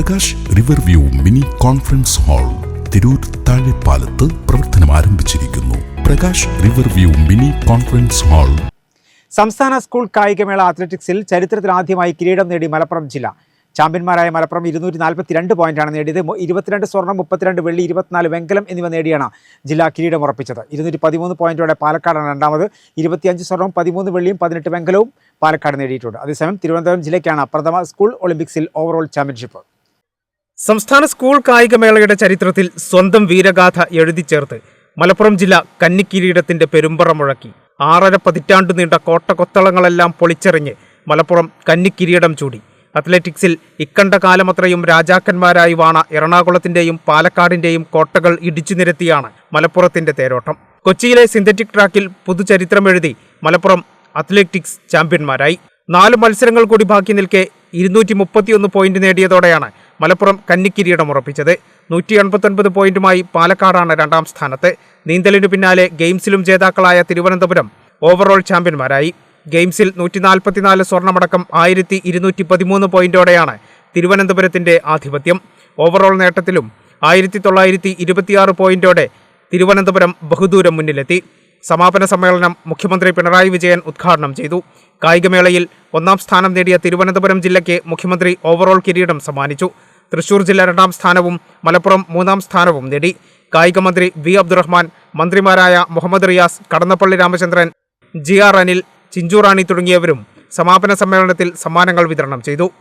Prakash river view mini conference hall Tirur താഴെപ്പാലത്ത് പ്രവർത്തനം ആരംഭിച്ചിരിക്കുന്നു. Prakash river view mini conference hall സംസ്ഥാന school കായികമേള അത്ലറ്റിക്സിൽ ചരിത്രത്തിലാദ്യമായി കിരീടം നേടി മലപ്പുറം ജില്ല. ചാമ്പ്യന്മാരായ മലപ്പുറം ഇരുന്നൂറ്റി നാൽപ്പത്തി രണ്ട് പോയിന്റാണ് നേടിയത് ഇരുപത്തിരണ്ട് സ്വർണം മുപ്പത്തിരണ്ട് വെള്ളി ഇരുപത്തിനാല് വെങ്കലം എന്നിവ നേടിയാണ് ജില്ലാ കിരീടം ഉറപ്പിച്ചത്. ഇരുന്നൂറ്റി പതിമൂന്ന് പോയിന്റോടെ പാലക്കാടാണ് രണ്ടാമത്. ഇരുപത്തിയഞ്ച് സ്വർണവും പതിമൂന്ന് വെള്ളിയും പതിനെട്ട് വെങ്കലവും പാലക്കാട് നേടിയിട്ടുണ്ട്. അതേസമയം തിരുവനന്തപുരം ജില്ലയ്ക്കാണ് പ്രഥമ സ്കൂൾ ഒളിമ്പിക്സിൽ ഓവറോൾ ചാമ്പ്യൻഷിപ്പ് സംസ്ഥാന സ്കൂൾ കായികമേളയുടെ ചരിത്രത്തിൽ സ്വന്തം വീരഗാഥ എഴുതി ചേർത്ത് മലപ്പുറം ജില്ല കന്നിക്കിരീടത്തിന്റെ പെരുമ്പറ മുഴക്കി. ആറര പതിറ്റാണ്ടു നീണ്ട കോട്ടകൊത്തളങ്ങളെല്ലാം പൊളിച്ചെറിഞ്ഞ് മലപ്പുറം കന്നിക്കിരീടം ചൂടി. അത്ലറ്റിക്സിൽ ഇക്കണ്ട കാലമത്രയും രാജാക്കന്മാരായി വാണ എറണാകുളത്തിന്റെയും പാലക്കാടിന്റെയും കോട്ടകൾ ഇടിച്ചു നിരത്തിയാണ് മലപ്പുറത്തിന്റെ തേരോട്ടം. കൊച്ചിയിലെ സിന്തറ്റിക് ട്രാക്കിൽ പുതുചരിത്രമെഴുതി മലപ്പുറം അത്ലറ്റിക്സ് ചാമ്പ്യന്മാരായി. നാല് മത്സരങ്ങൾ കൂടി ബാക്കി നിൽക്കെ ഇരുന്നൂറ്റി മുപ്പത്തിയൊന്ന് പോയിന്റ് നേടിയതോടെയാണ് മലപ്പുറം കന്നിക്കിരീടം ഉറപ്പിച്ചത്. നൂറ്റി എൺപത്തൊൻപത് പോയിന്റുമായി പാലക്കാടാണ് രണ്ടാം സ്ഥാനത്ത്. നീന്തലിനു പിന്നാലെ ഗെയിംസിലും ജേതാക്കളായ തിരുവനന്തപുരം ഓവറോൾ ചാമ്പ്യന്മാരായി. ഗെയിംസിൽ നൂറ്റി നാൽപ്പത്തിനാല് സ്വർണമടക്കം ആയിരത്തി ഇരുന്നൂറ്റി പതിമൂന്ന് പോയിന്റോടെയാണ് തിരുവനന്തപുരത്തിന്റെ ആധിപത്യം. ഓവറോൾ നേട്ടത്തിലും ആയിരത്തി തൊള്ളായിരത്തി ഇരുപത്തിയാറ് പോയിന്റോടെ തിരുവനന്തപുരം ബഹുദൂരം മുന്നിലെത്തി. സമാപന സമ്മേളനം മുഖ്യമന്ത്രി പിണറായി വിജയൻ ഉദ്ഘാടനം ചെയ്തു. കായികമേളയിൽ ഒന്നാം സ്ഥാനം നേടിയ തിരുവനന്തപുരം ജില്ലയ്ക്ക് മുഖ്യമന്ത്രി ഓവറോൾ കിരീടം സമ്മാനിച്ചു. തൃശൂർ ജില്ല രണ്ടാം സ്ഥാനവും മലപ്പുറം മൂന്നാം സ്ഥാനവും നേടി. കായികമന്ത്രി വി അബ്ദുറഹ്മാൻ മന്ത്രിമാരായ മുഹമ്മദ് റിയാസ് കടന്നപ്പള്ളി രാമചന്ദ്രൻ ജി ആർ അനിൽ ചിഞ്ചുറാണി തുടങ്ങിയവരും സമാപന സമ്മേളനത്തിൽ സമ്മാനങ്ങൾ വിതരണം ചെയ്തു.